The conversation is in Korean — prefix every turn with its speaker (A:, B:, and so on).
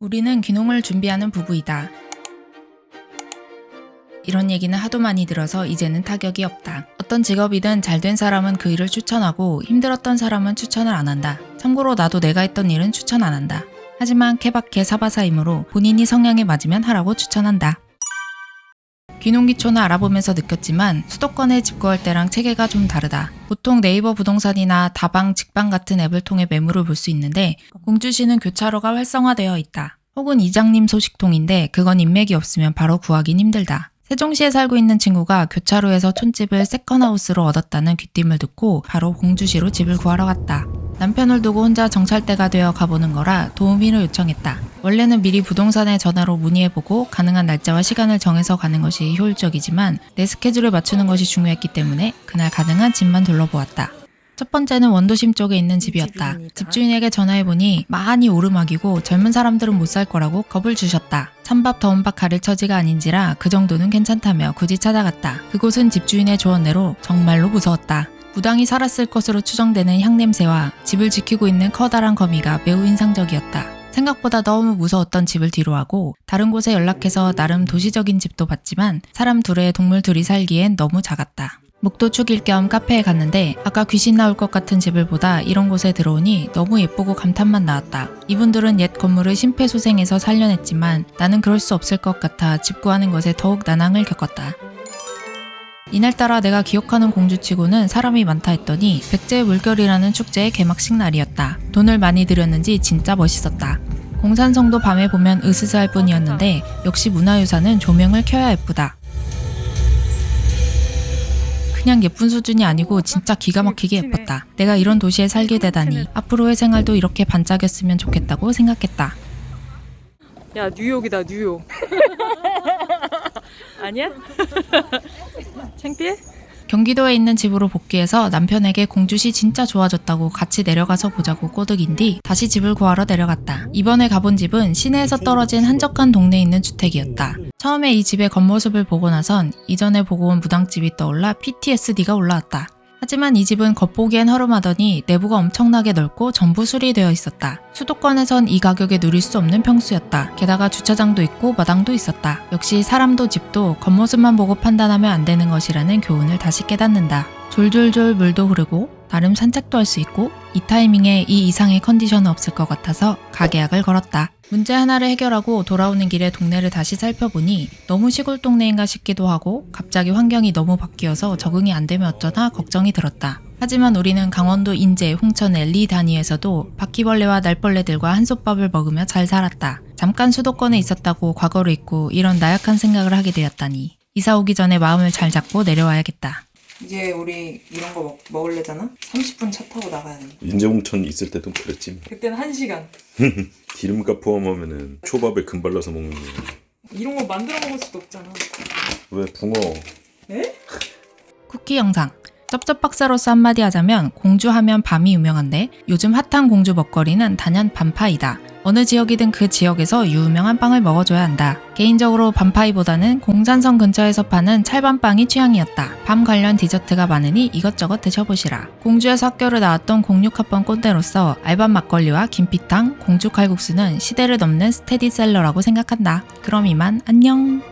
A: 우리는 귀농을 준비하는 부부이다. 이런 얘기는 하도 많이 들어서 이제는 타격이 없다. 어떤 직업이든 잘 된 사람은 그 일을 추천하고 힘들었던 사람은 추천을 안 한다. 참고로 나도 내가 했던 일은 추천 안 한다. 하지만 케바케 사바사이므로 본인이 성향에 맞으면 하라고 추천한다. 귀농귀촌을 알아보면서 느꼈지만 수도권에 집 구할 때랑 체계가 좀 다르다. 보통 네이버 부동산이나 다방, 직방 같은 앱을 통해 매물을 볼 수 있는데 공주시는 교차로가 활성화되어 있다. 혹은 이장님 소식통인데 그건 인맥이 없으면 바로 구하긴 힘들다. 세종시에 살고 있는 친구가 교차로에서 촌집을 세컨하우스로 얻었다는 귀띔을 듣고 바로 공주시로 집을 구하러 갔다. 남편을 두고 혼자 정찰대가 되어 가보는 거라 도우미를 요청했다. 원래는 미리 부동산에 전화로 문의해보고 가능한 날짜와 시간을 정해서 가는 것이 효율적이지만 내 스케줄을 맞추는 것이 중요했기 때문에 그날 가능한 집만 둘러보았다. 첫 번째는 원도심 쪽에 있는 집이었다. 집주인에게 전화해보니 많이 오르막이고 젊은 사람들은 못 살 거라고 겁을 주셨다. 찬밥 더운 밥 가릴 처지가 아닌지라 그 정도는 괜찮다며 굳이 찾아갔다. 그곳은 집주인의 조언대로 정말로 무서웠다. 무당이 살았을 것으로 추정되는 향냄새와 집을 지키고 있는 커다란 거미가 매우 인상적이었다. 생각보다 너무 무서웠던 집을 뒤로하고 다른 곳에 연락해서 나름 도시적인 집도 봤지만 사람 둘에 동물 둘이 살기엔 너무 작았다. 목도 축일 겸 카페에 갔는데 아까 귀신 나올 것 같은 집을 보다 이런 곳에 들어오니 너무 예쁘고 감탄만 나왔다. 이분들은 옛 건물을 심폐소생해서 살려냈지만 나는 그럴 수 없을 것 같아 집 구하는 것에 더욱 난항을 겪었다. 이날따라 내가 기억하는 공주치고는 사람이 많다 했더니 백제 물결이라는 축제의 개막식 날이었다. 돈을 많이 들였는지 진짜 멋있었다. 공산성도 밤에 보면 으스스할 뿐이었는데 역시 문화유산은 조명을 켜야 예쁘다. 그냥 예쁜 수준이 아니고 진짜 기가 막히게 예뻤다. 내가 이런 도시에 살게 되다니 앞으로의 생활도 이렇게 반짝였으면 좋겠다고 생각했다.
B: 야 뉴욕이다 뉴욕 아니야? 창피해?
A: 경기도에 있는 집으로 복귀해서 남편에게 공주시 진짜 좋아졌다고 같이 내려가서 보자고 꼬드긴 뒤 다시 집을 구하러 내려갔다. 이번에 가본 집은 시내에서 떨어진 한적한 동네에 있는 주택이었다. 처음에 이 집의 겉모습을 보고 나선 이전에 보고 온 무당집이 떠올라 PTSD가 올라왔다. 하지만 이 집은 겉보기엔 허름하더니 내부가 엄청나게 넓고 전부 수리되어 있었다. 수도권에선 이 가격에 누릴 수 없는 평수였다. 게다가 주차장도 있고 마당도 있었다. 역시 사람도 집도 겉모습만 보고 판단하면 안 되는 것이라는 교훈을 다시 깨닫는다. 졸졸졸 물도 흐르고 나름 산책도 할 수 있고 이 타이밍에 이 이상의 컨디션은 없을 것 같아서 가계약을 걸었다. 문제 하나를 해결하고 돌아오는 길에 동네를 다시 살펴보니 너무 시골 동네인가 싶기도 하고 갑자기 환경이 너무 바뀌어서 적응이 안 되면 어쩌나 걱정이 들었다. 하지만 우리는 강원도 인제, 홍천의 리 단위에서도 바퀴벌레와 날벌레들과 한솥밥을 먹으며 잘 살았다. 잠깐 수도권에 있었다고 과거를 잊고 이런 나약한 생각을 하게 되었다니. 이사 오기 전에 마음을 잘 잡고 내려와야겠다.
B: 이제 우리 이런 거 먹, 먹을래잖아? 30분 차 타고 나가야 돼
C: 인제홍천 있을 때도 그랬지.
B: 그때는 1시간
C: 기름값 포함하면은 초밥에 금 발라서 먹는 거.
B: 이런 거 만들어 먹을 수도 없잖아
C: 왜 붕어?
A: 쿠키 영상. 쩝쩝 박사로서 한마디 하자면 공주하면 밤이 유명한데 요즘 핫한 공주 먹거리는 단연 반파이다. 어느 지역이든 그 지역에서 유명한 빵을 먹어줘야 한다. 개인적으로 반파이보다는 공산성 근처에서 파는 찰밤빵이 취향이었다. 밤 관련 디저트가 많으니 이것저것 드셔보시라. 공주에서 학교를 나왔던 06학번 꼰대로서 알밤 막걸리와 김피탕, 공주 칼국수는 시대를 넘는 스테디셀러라고 생각한다. 그럼 이만 안녕.